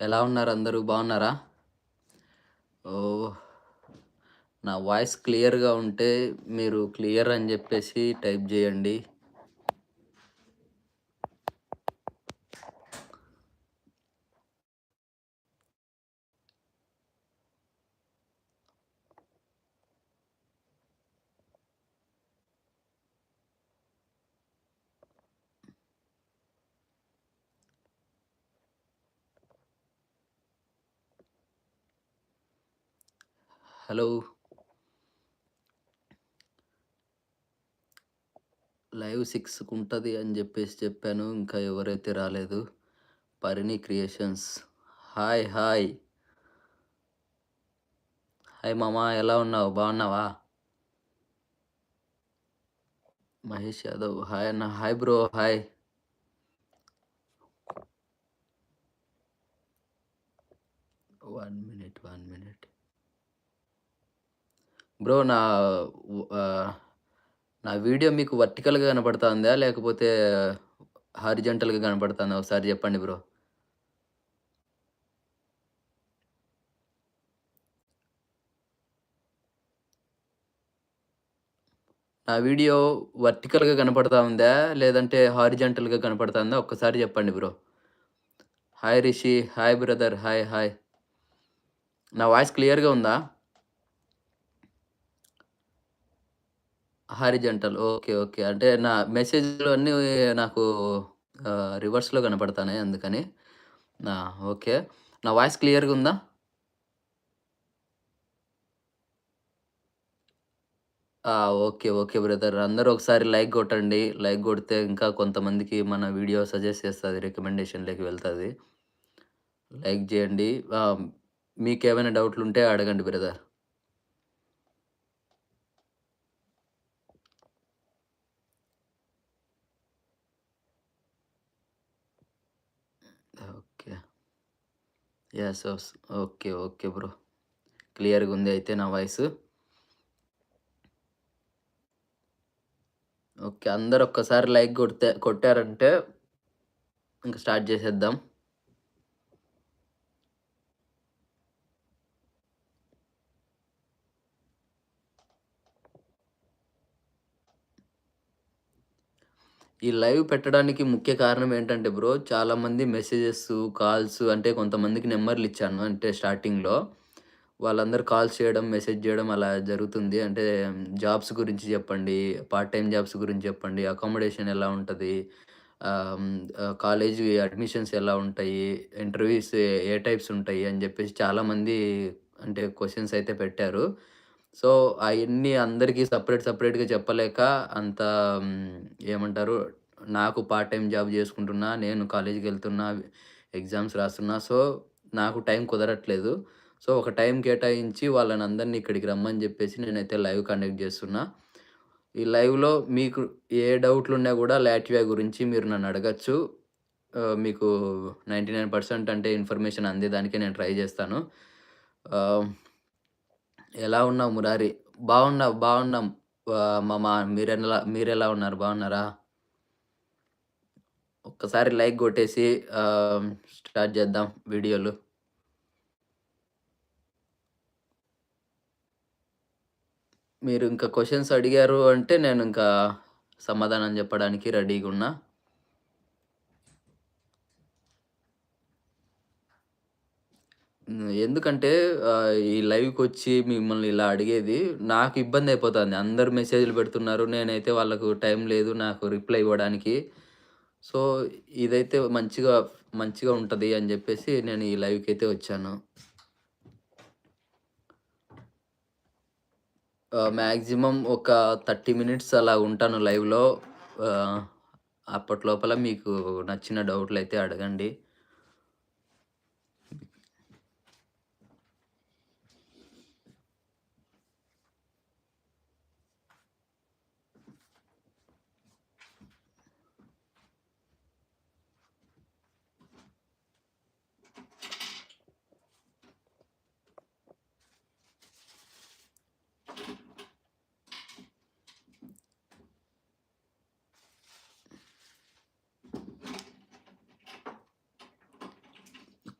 ఎలా ఉన్నారు అందరూ? బాగున్నారా? ఓ నా వాయిస్ క్లియర్గా ఉంటే మీరు క్లియర్ అని చెప్పేసి టైప్ చేయండి. హలో. లైవ్ సిక్స్కి ఉంటుంది అని చెప్పేసి చెప్పాను ఇంకా ఎవరైతే రాలేదు. Parini creations. Hi hi. Hi మామా ఎలా ఉన్నావు? బాగున్నావా? మహేష్ యాదవ్ హాయ్ అన్న. Hi bro hi. One minute one minute. Bro నా నా వీడియో మీకు వర్టికల్గా కనపడుతుందా? లేకపోతే హారిజంటల్గా కనపడుతుందా? ఒకసారి చెప్పండి బ్రో. నా వీడియో వర్టికల్గా కనపడతా ఉందా లేదంటే హారిజంటల్గా కనపడుతుందా? ఒక్కసారి చెప్పండి bro. Hi Rishi. Hi brother. Hi hi. నా వాయిస్ క్లియర్గా ఉందా? హారిజంటల్. Okay okay. అంటే నా మెసేజ్లు అన్నీ నాకు రివర్స్లో కనపడతాయి అందుకని. ఓకే. నా వాయిస్ క్లియర్గా ఉందా? Okay okay brother. అందరూ ఒకసారి లైక్ కొట్టండి. లైక్ కొడితే ఇంకా కొంతమందికి మన వీడియో సజెస్ట్ చేస్తుంది రికమెండేషన్లోకి వెళ్తుంది. లైక్ చేయండి. మీకు ఏమైనా డౌట్లు ఉంటే అడగండి brother okay yes okay okay bro క్లియర్గా ఉంది అయితే నా వాయిస్ ఓకే అందరు ఒక్కసారి లైక్ కొడితే కొట్టారంటే ఇంకా స్టార్ట్ చేసేద్దాం. ఈ లైవ్ పెట్టడానికి ముఖ్య కారణం ఏంటంటే బ్రో చాలామంది మెసేజెస్ కాల్స్ అంటే కొంతమందికి నెంబర్లు ఇచ్చాను. అంటే స్టార్టింగ్లో వాళ్ళందరూ కాల్స్ చేయడం మెసేజ్ చేయడం అలా జరుగుతుంది. అంటే జాబ్స్ గురించి చెప్పండి పార్ట్ టైం జాబ్స్ గురించి చెప్పండి అకామిడేషన్ ఎలా ఉంటుంది కాలేజ్ అడ్మిషన్స్ ఎలా ఉంటాయి ఇంటర్వ్యూస్ ఏ టైప్స్ ఉంటాయి అని చెప్పేసి చాలామంది అంటే క్వశ్చన్స్ అయితే పెట్టారు. సో అవన్నీ అందరికీ సపరేట్ సపరేట్గా చెప్పలేక అంత ఏమంటారు నాకు పార్ట్ టైం జాబ్ చేసుకుంటున్నా నేను కాలేజీకి వెళ్తున్నా ఎగ్జామ్స్ రాస్తున్నా సో నాకు టైం కుదరట్లేదు. సో ఒక టైం కేటాయించి వాళ్ళని అందరినీ ఇక్కడికి రమ్మని చెప్పేసి నేనైతే లైవ్ కండక్ట్ చేస్తున్నా. ఈ లైవ్లో మీకు ఏ డౌట్లు ఉన్నా కూడా లాట్వియా గురించి మీరు నన్ను అడగచ్చు. మీకు నైంటీ నైన్ పర్సెంట్ అంటే ఇన్ఫర్మేషన్ అందేదానికే నేను ట్రై చేస్తాను. ఎలా ఉన్నావు మురారి? బాగున్నా బాగున్నాం. ఆ, మామ మీరెలా మీరెలా ఉన్నారు? బాగున్నారా? ఒక్కసారి లైక్ కొట్టేసి స్టార్ట్ చేద్దాం వీడియోలు. మీరు ఇంకా క్వశ్చన్స్ అడిగారు అంటే నేను ఇంకా సమాధానం చెప్పడానికి రెడీగా ఉన్నా. ఎందుకంటే ఈ లైవ్కి వచ్చి మిమ్మల్ని ఇలా అడిగేది నాకు ఇబ్బంది అయిపోతుంది. అందరు మెసేజ్లు పెడుతున్నారు. నేనైతే వాళ్ళకు టైం లేదు నాకు రిప్లై ఇవ్వడానికి. సో ఇదైతే మంచిగా మంచిగా ఉంటుంది అని చెప్పేసి నేను ఈ లైవ్కి అయితే వచ్చాను మ్యాక్సిమం ఒక థర్టీ మినిట్స్ అలా ఉంటాను లైవ్లో. అప్పటి లోపల మీకు నచ్చిన డౌట్లు అయితే అడగండి.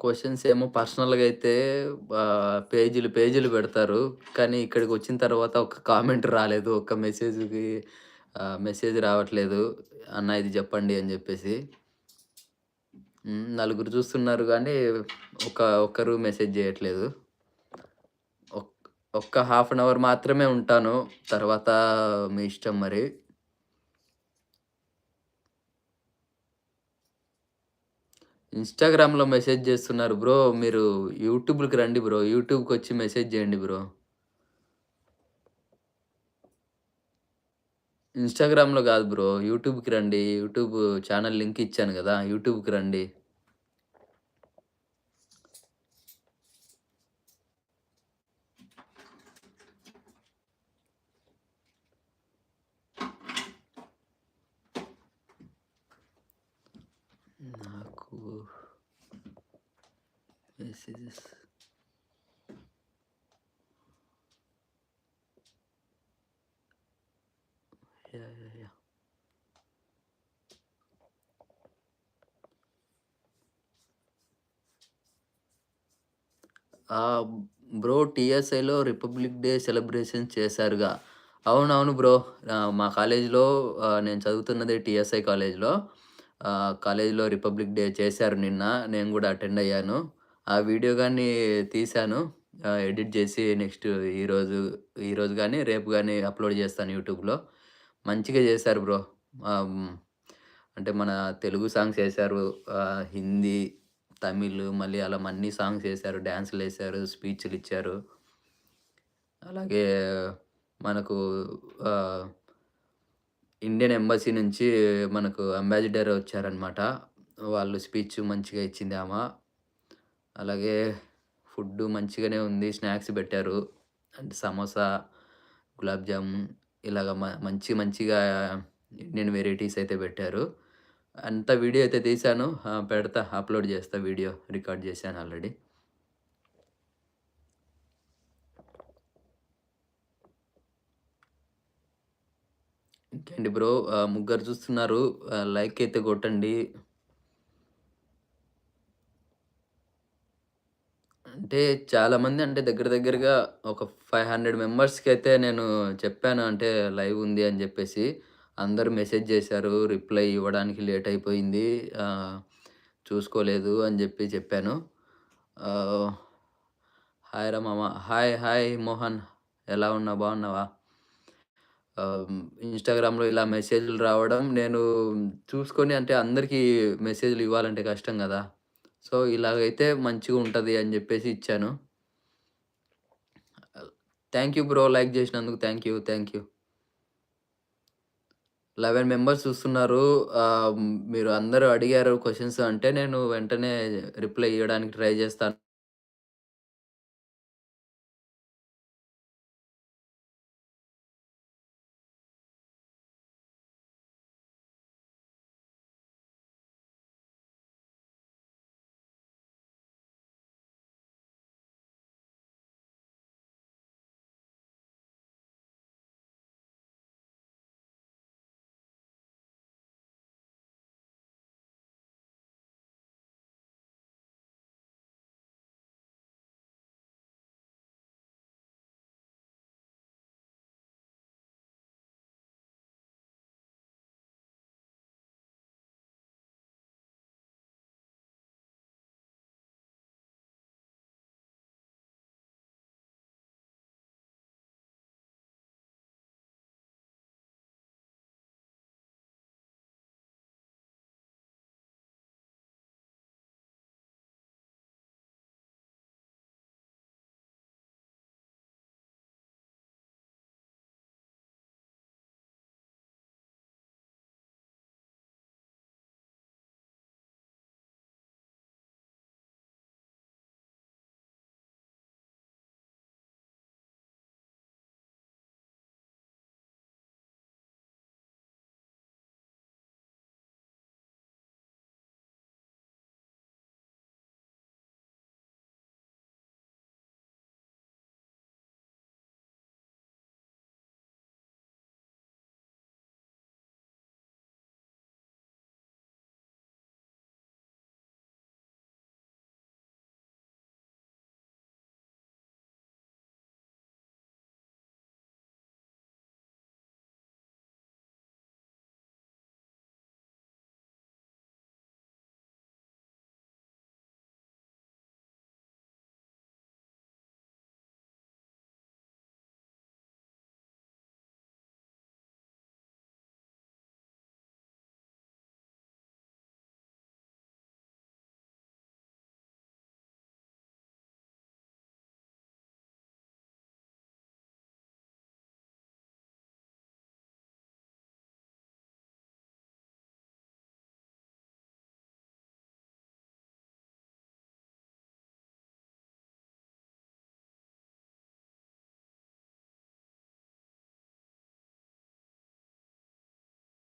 క్వశ్చన్స్ ఏమో పర్సనల్‌గా అయితే పేజీలు, పేజీలు పెడతారు. కానీ ఇక్కడికి వచ్చిన తర్వాత ఒక్క కామెంట్ రాలేదు. ఒక్క మెసేజ్‌కి మెసేజ్ రావట్లేదు. అన్న ఇది చెప్పండి అని చెప్పేసి నలుగురు చూస్తున్నారు కానీ ఒక ఒక్కరు మెసేజ్ చేయట్లేదు ఒక్క హాఫ్ అన్ అవర్ మాత్రమే ఉంటాను. తర్వాత మీ ఇష్టం మరి. ఇన్‌స్టాగ్రామ్‌లో మెసేజ్ చేస్తున్నారు బ్రో. మీరు యూట్యూబ్‌కి రండి బ్రో. యూట్యూబ్కి వచ్చి మెసేజ్ చేయండి బ్రో. ఇన్‌స్టాగ్రామ్‌లో కాదు బ్రో. యూట్యూబ్‌కి రండి. యూట్యూబ్ ఛానల్ లింక్ ఇచ్చాను కదా యూట్యూబ్‌కి రండి. నాకు messages yeah! yeah yeah bro టీఎస్ఐలో Republic Day celebration చేశారుగా. అవునవును బ్రో. మా కాలేజీలో నేను చదువుతున్నది టీఎస్ఐ కాలేజీలో. కాలేజీలో రిపబ్లిక్ డే చేశారు నిన్న. నేను కూడా అటెండ్ అయ్యాను. ఆ వీడియో కానీ తీశాను. ఎడిట్ చేసి నెక్స్ట్ ఈరోజు, ఈరోజు కానీ రేపు కానీ అప్‌లోడ్ చేస్తాను యూట్యూబ్‌లో. మంచిగా చేశారు బ్రో. అంటే మన తెలుగు సాంగ్స్ వేశారు హిందీ, తమిళ్, మళ్ళీ అలా అన్ని సాంగ్స్ వేశారు డ్యాన్సులు వేశారు స్పీచ్లు ఇచ్చారు అలాగే మనకు ఇండియన్ ఎంబసీ నుంచి మనకు అంబాసిడర్ వచ్చారనమాట. వాళ్ళు స్పీచ్ మంచిగా ఇచ్చింది ఆమె అలాగే ఫుడ్డు మంచిగానే ఉంది. స్నాక్స్ పెట్టారు అంటే సమోసా, గులాబ్ జామున్ ఇలాగ మ మంచి మంచిగా ఇండియన్ వెరైటీస్ అయితే పెట్టారు అంతా వీడియో అయితే తీశాను. పెడతా. అప్‌లోడ్ చేస్తా వీడియో. రికార్డ్ చేశాను ఆల్రెడీ. ఇంకేంటి బ్రో ముగ్గురు చూస్తున్నారు. లైక్ అయితే కొట్టండి అంటే చాలామంది అంటే దగ్గర దగ్గరగా ఒక ఫైవ్ హండ్రెడ్ మెంబర్స్కి అయితే నేను చెప్పాను. అంటే లైవ్ ఉంది అని చెప్పేసి అందరూ మెసేజ్ చేశారు రిప్లై ఇవ్వడానికి లేట్ అయిపోయింది. చూసుకోలేదు అని చెప్పి చెప్పాను. హాయ్ రా మామ. Hi hi Mohan. ఎలా ఉన్నా బాగున్నావా? ఇన్‌స్టాగ్రామ్‌లో ఇలా మెసేజ్‌లు రావడం నేను చూసుకొని అంటే అందరికీ మెసేజ్‌లు ఇవ్వాలంటే కష్టం కదా సో, ఇలాగైతే మంచిగా ఉంటుంది అని చెప్పేసి ఇచ్చాను. Thank you bro. లైక్ చేసినందుకు thank you. Thank you. 11 members చూస్తున్నారు. మీరు అందరూ అడిగారు క్వశ్చన్స్ అంటే నేను వెంటనే రిప్లై ఇవ్వడానికి ట్రై చేస్తాను